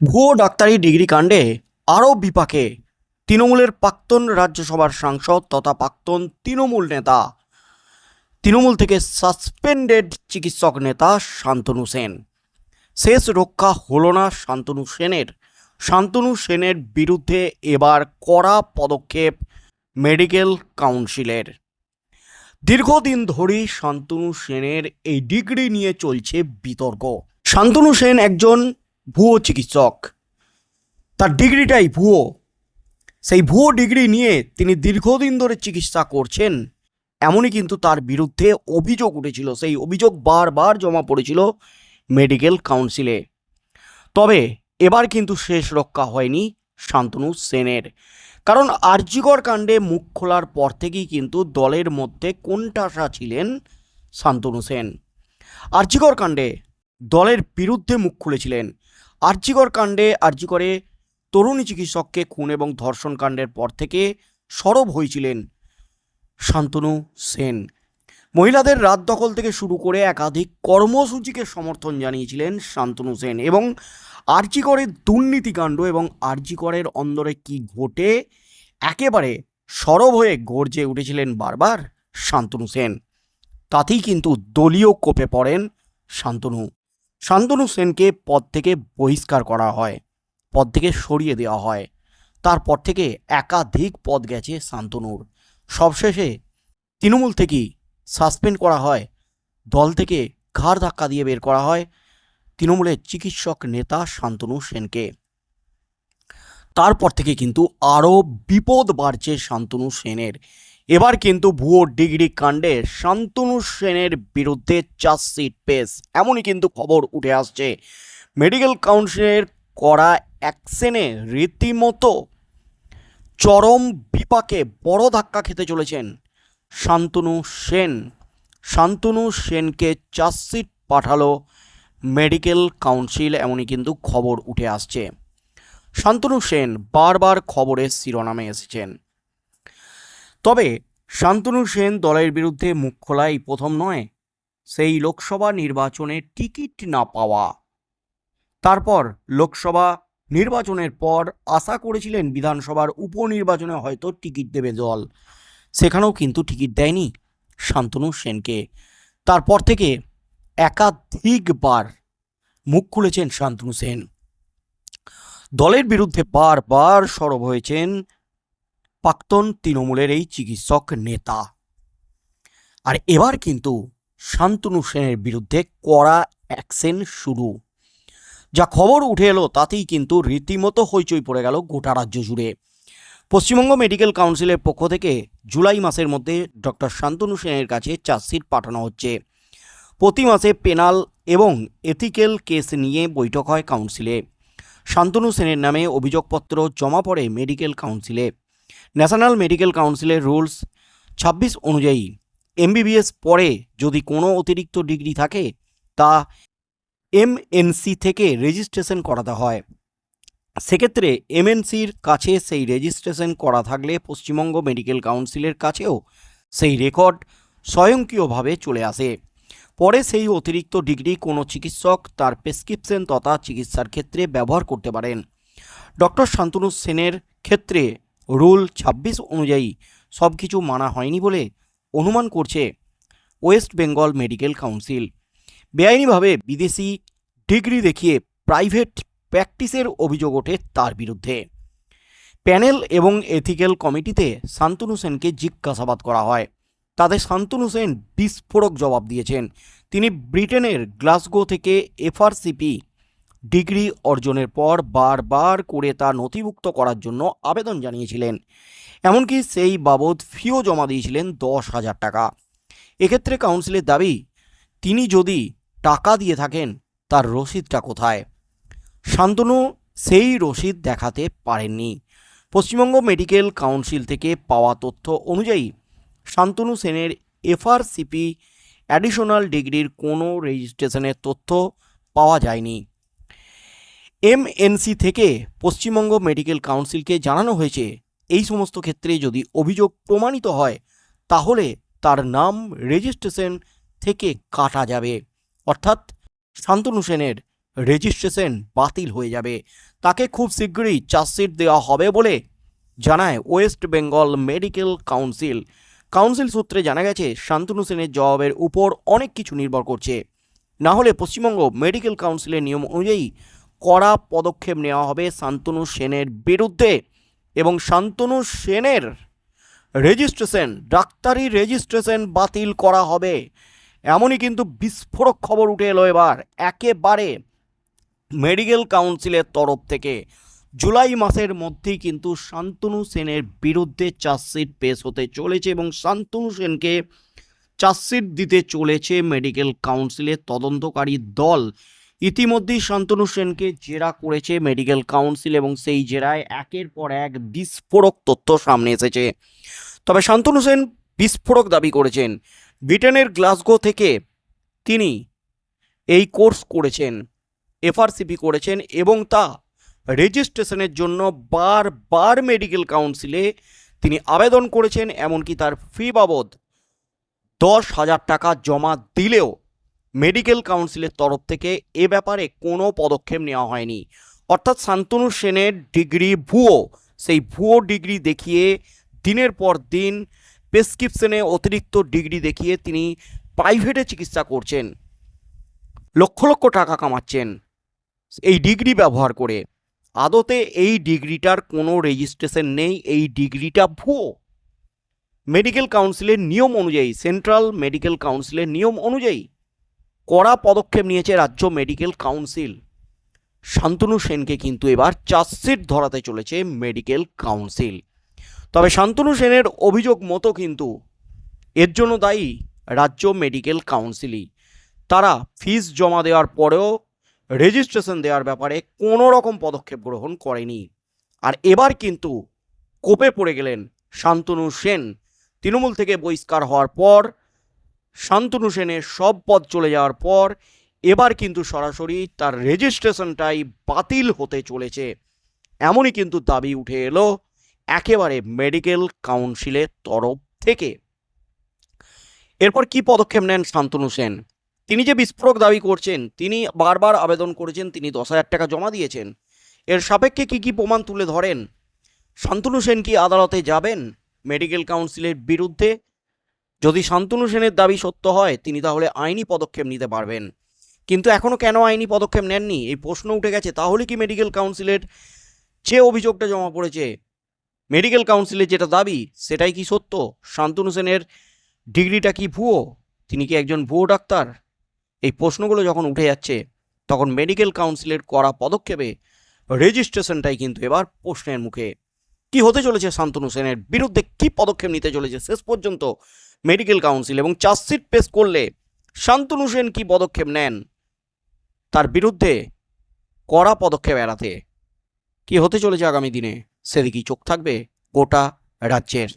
ভুয়ো ডাক্তারি ডিগ্রি কাণ্ডে আরও বিপাকে। তৃণমূলের প্রাক্তন রাজ্যসভার সাংসদ তথা প্রাক্তন তৃণমূল নেতা। তৃণমূল থেকে সাসপেন্ডেড চিকিৎসক নেতা শান্তনু সেন। শেষ রক্ষা হলো না শান্তনু সেনের। শান্তনু সেনের বিরুদ্ধে এবার কড়া পদক্ষেপ মেডিকেল কাউন্সিলের। দীর্ঘদিন ধরেই শান্তনু সেনের এই ডিগ্রি নিয়ে চলছে বিতর্ক। শান্তনু সেন একজন ভুয়ো চিকিৎসক। তার ডিগ্রিটাই ভুয়ো। সেই ভুয়ো ডিগ্রি নিয়ে তিনি দীর্ঘদিন ধরে চিকিৎসা করছেন। এমনই কিন্তু তার বিরুদ্ধে অভিযোগ উঠেছিল। সেই অভিযোগ বারবার জমা পড়েছিল মেডিকেল কাউন্সিলে। তবে এবার কিন্তু শেষ রক্ষা হয়নি শান্তনু সেনের। কারণ আরজিকর কাণ্ডে মুখ খোলার পর থেকেই কিন্তু দলের মধ্যে কোনটাসা ছিলেন শান্তনু সেন। আরজিকর কাণ্ডে দলের বিরুদ্ধে মুখ খুলেছিলেন। আরজিকর কাণ্ডে আরজিকরে তরুণী চিকিৎসককে খুন এবং ধর্ষণ কাণ্ডের পর থেকে সরব হয়েছিলেন শান্তনু সেন। মহিলাদের রাত দখল থেকে শুরু করে একাধিক কর্মসূচিকে সমর্থন জানিয়েছিলেন শান্তনু সেন এবং আরজিকরের দুর্নীতিকাণ্ড এবং আরজিকরের অন্দরে কি ঘটে একেবারে সরব হয়ে গর্জে উঠেছিলেন বারবার শান্তনু সেন। তাতেই কিন্তু দলীয় কোপে পড়েন শান্তনু। শান্তনু সেনকে পদ থেকে বহিষ্কার করা হয়, পদ থেকে সরিয়ে দেওয়া হয়। তারপর থেকে একাধিক পদ গেছে শান্তনুর। সবশেষে তৃণমূল থেকেই সাসপেন্ড করা হয়, দল থেকে ঘাড় ধাক্কা দিয়ে বের করা হয় তৃণমূলের চিকিৎসক নেতা শান্তনু সেনকে। তারপর থেকে কিন্তু আরও বিপদ বাড়ছে শান্তনু সেনের। এবার কিন্তু ভুয়ো ডিগ্রি কাণ্ডে শান্তনু সেনের বিরুদ্ধে চার্জশিট পেশ। এমনই কিন্তু খবর উঠে আসছে। মেডিকেল কাউন্সিলের করা অ্যাকশনে রীতিমতো চরম বিপাকে বড় ধাক্কা খেতে চলেছেন শান্তনু সেন। শান্তনু সেনকে চার্জশিট পাঠালো মেডিকেল কাউন্সিল, এমনই কিন্তু খবর উঠে আসছে। শান্তনু সেন বারবার খবরের শিরোনামে এসেছেন। তবে শান্তনু সেন দলের বিরুদ্ধে মুখ খোলাই প্রথম নয়। সেই লোকসভা নির্বাচনে টিকিট না পাওয়া। তারপর লোকসভা নির্বাচনের পর আশা করেছিলেন বিধানসভার উপনির্বাচনে হয়তো টিকিট দেবে দল। সেখানেও কিন্তু টিকিট দেয়নি শান্তনু সেনকে। তারপর থেকে একাধিকবার মুখ খুলেছেন শান্তনু সেন। দলের বিরুদ্ধে বারবার সরব হয়েছেন প্রাক্তন তৃণমূলের এই চিকিৎসক নেতা। আর এবার কিন্তু শান্তনু সেনের বিরুদ্ধে কড়া অ্যাকশন শুরু। যা খবর উঠে এলো, তাতেই কিন্তু রীতিমতো হইচই পড়ে গেল গোটা রাজ্য জুড়ে। পশ্চিমবঙ্গ মেডিকেল কাউন্সিলের পক্ষ থেকে জুলাই মাসের মধ্যে ডক্টর শান্তনু সেনের কাছে চার্জশিট পাঠানো হচ্ছে। প্রতি মাসে পেনাল এবং এথিক্যাল কেস নিয়ে বৈঠক হয় কাউন্সিলে। শান্তনু সেনের নামে অভিযোগপত্র জমা পড়ে মেডিকেল কাউন্সিলে। ন্যাশনাল মেডিকেল কাউন্সিলের রুলস ছাব্বিশ অনুযায়ী এমবিবিএস পরে যদি কোনো অতিরিক্ত ডিগ্রি থাকে, তা এমএনসি থেকে রেজিস্ট্রেশন করাতে হয়। সেক্ষেত্রে এমএনসির কাছে সেই রেজিস্ট্রেশন করা থাকলে পশ্চিমবঙ্গ মেডিকেল কাউন্সিলের কাছেও সেই রেকর্ড স্বয়ংক্রিয়ভাবে চলে আসে। পরে সেই অতিরিক্ত ডিগ্রি কোনো চিকিৎসক তার প্রেসক্রিপশন তথা চিকিৎসার ক্ষেত্রে ব্যবহার করতে পারেন। ডক্টর শান্তনু সেনের ক্ষেত্রে রুল ছাব্বিশ অনুযায়ী সব কিছু মানা হয়নি বলে অনুমান করছে ওয়েস্ট বেঙ্গল মেডিকেল কাউন্সিল। বেআইনিভাবে বিদেশি ডিগ্রি দেখিয়ে প্রাইভেট প্র্যাকটিসের অভিযোগ ওঠে তার বিরুদ্ধে। প্যানেল এবং এথিক্যাল কমিটিতে শান্তনু সেনকে জিজ্ঞাসাবাদ করা হয়। তাতে শান্তনু সেন বিস্ফোরক জবাব দিয়েছেন। তিনি ব্রিটেনের গ্লাসগো থেকে এফআরসিপি ডিগ্রি অর্জনের পর বারবার করে তা নথিভুক্ত করার জন্য আবেদন জানিয়েছিলেন। এমনকি সেই বাবদ ফিও জমা দিয়েছিলেন দশ হাজার টাকা। এক্ষেত্রে কাউন্সিলের দাবি, তিনি যদি টাকা দিয়ে থাকেন, তার রসিদটা কোথায়? শান্তনু সেই রসিদ দেখাতে পারেননি। পশ্চিমবঙ্গ মেডিকেল কাউন্সিল থেকে পাওয়া তথ্য অনুযায়ী, শান্তনু সেনের এফআরসিপি অ্যাডিশনাল ডিগ্রির কোনো রেজিস্ট্রেশনের তথ্য পাওয়া যায়নি। এমএনসি থেকে পশ্চিমবঙ্গ মেডিকেল কাউন্সিলকে জানানো হয়েছে, এই সমস্ত ক্ষেত্রে যদি অভিযোগ প্রমাণিত হয়, তাহলে তার নাম রেজিস্ট্রেশন থেকে কাটা যাবে। অর্থাৎ শান্তনু সেনের রেজিস্ট্রেশন বাতিল হয়ে যাবে। তাকে খুব শীঘ্রই চার্জশিট দেওয়া হবে বলে জানায় West Bengal medical council. Council সূত্রে জানা গেছে, শান্তনু সেনের জবাবের উপর অনেক কিছু নির্ভর করছে। না হলে পশ্চিমবঙ্গ মেডিকেল কাউন্সিলের নিয়ম অনুযায়ী কড়া পদক্ষেপ নেওয়া হবে শান্তনু সেনের বিরুদ্ধে এবং শান্তনু সেনের রেজিস্ট্রেশন, ডাক্তারি রেজিস্ট্রেশন বাতিল করা হবে। এমনই কিন্তু বিস্ফোরক খবর উঠে এলো এবার। একেবারে মেডিকেল কাউন্সিলের তরফ থেকে। জুলাই মাসের মধ্যেই কিন্তু শান্তনু সেনের বিরুদ্ধে চার্জশিট পেশ হতে চলেছে এবং শান্তনু সেনকে চার্জশিট দিতে চলেছে মেডিকেল কাউন্সিলের তদন্তকারী দল। ইতিমধ্যেই শান্তনু সেনকে জেরা করেছে মেডিকেল কাউন্সিল এবং সেই জেরায় একের পর এক বিস্ফোরক তথ্য সামনে এসেছে। তবে শান্তনু সেন বিস্ফোরক দাবি করেছেন। ব্রিটেনের গ্লাসগো থেকে তিনি এই কোর্স করেছেন, এফআরসিপি করেছেন এবং তা রেজিস্ট্রেশনের জন্য বারবার মেডিকেল কাউন্সিলে তিনি আবেদন করেছেন, এমনকি তার ফি বাবদ দশ হাজার টাকা জমা দিলেও মেডিকেল কাউন্সিলের তরফ থেকে এ ব্যাপারে কোনো পদক্ষেপ নেওয়া হয়নি। অর্থাৎ শান্তনু সেনের ডিগ্রি ভুয়ো, সেই ভুয়ো ডিগ্রি দেখিয়ে দিনের পর দিন প্রেসক্রিপশনে অতিরিক্ত ডিগ্রি দেখিয়ে তিনি প্রাইভেটে চিকিৎসা করছেন। লক্ষ লক্ষ টাকা কামাচ্ছেন এই ডিগ্রি ব্যবহার করে। আদতে এই ডিগ্রিটার কোনো রেজিস্ট্রেশন নেই, এই ডিগ্রিটা ভুয়ো। মেডিকেল কাউন্সিলের নিয়ম অনুযায়ী, সেন্ট্রাল মেডিকেল কাউন্সিলের নিয়ম অনুযায়ী কড়া পদক্ষেপ নিয়েছে রাজ্য মেডিকেল কাউন্সিল। শান্তনু সেনকে কিন্তু এবার চার্জশিট ধরাতে চলেছে মেডিকেল কাউন্সিল। তবে শান্তনু সেনের অভিযোগ মতো কিন্তু এর জন্য দায়ী রাজ্য মেডিকেল কাউন্সিলই। তারা ফিস জমা দেওয়ার পরেও রেজিস্ট্রেশন দেওয়ার ব্যাপারে কোনো রকম পদক্ষেপ গ্রহণ করেনি। আর এবার কিন্তু কোপে পড়ে গেলেন শান্তনু সেন। তৃণমূল থেকে বহিষ্কার হওয়ার পর শান্তনু সেনের সব পদ চলে যাওয়ার পর এবার কিন্তু সরাসরি তার রেজিস্ট্রেশনটাই বাতিল হতে চলেছে। এমনই কিন্তু দাবি উঠে এলো একেবারে মেডিকেল কাউন্সিলের তরফ থেকে। এরপর কি পদক্ষেপ নেন শান্তনু সেন? তিনি যে বিস্ফোরক দাবি করছেন, তিনি বারবার আবেদন করেছেন, তিনি দশ হাজার টাকা জমা দিয়েছেন। এর সাপেক্ষে কি কি প্রমাণ তুলে ধরেন? শান্তনু সেন কি আদালতে যাবেন মেডিকেল কাউন্সিলের বিরুদ্ধে? যদি শান্তনু সেনের দাবি সত্য হয়, তিনি তাহলে আইনি পদক্ষেপ নিতে পারবেন। কিন্তু এখনও কেন আইনি পদক্ষেপ নেননি? এই প্রশ্ন উঠে গেছে, তাহলে কি মেডিকেল কাউন্সিলের যে অভিযোগটা জমা পড়েছে, মেডিকেল কাউন্সিলের যেটা দাবি, সেটাই কি সত্য? শান্তনু সেনের ডিগ্রিটা কি ভুয়ো? তিনি কি একজন ভুয়ো ডাক্তার? এই প্রশ্নগুলো যখন উঠে যাচ্ছে, তখন মেডিকেল কাউন্সিলের করা পদক্ষেপে রেজিস্ট্রেশনটাই কিন্তু এবার প্রশ্নের মুখে। কি হতে চলেছে শান্তনু সেনের বিরুদ্ধে কি পদক্ষেপ নিতে চলেছে? শেষ পর্যন্ত মেডিকেল কাউন্সিল এবং চার্জশিট পেশ করলে শান্তনু সেন কী পদক্ষেপ নেন? তার বিরুদ্ধে কড়া পদক্ষেপ এড়াতে কি হতে চলেছে আগামী দিনে? সেদিকেই চোখ থাকবে গোটা রাজ্যের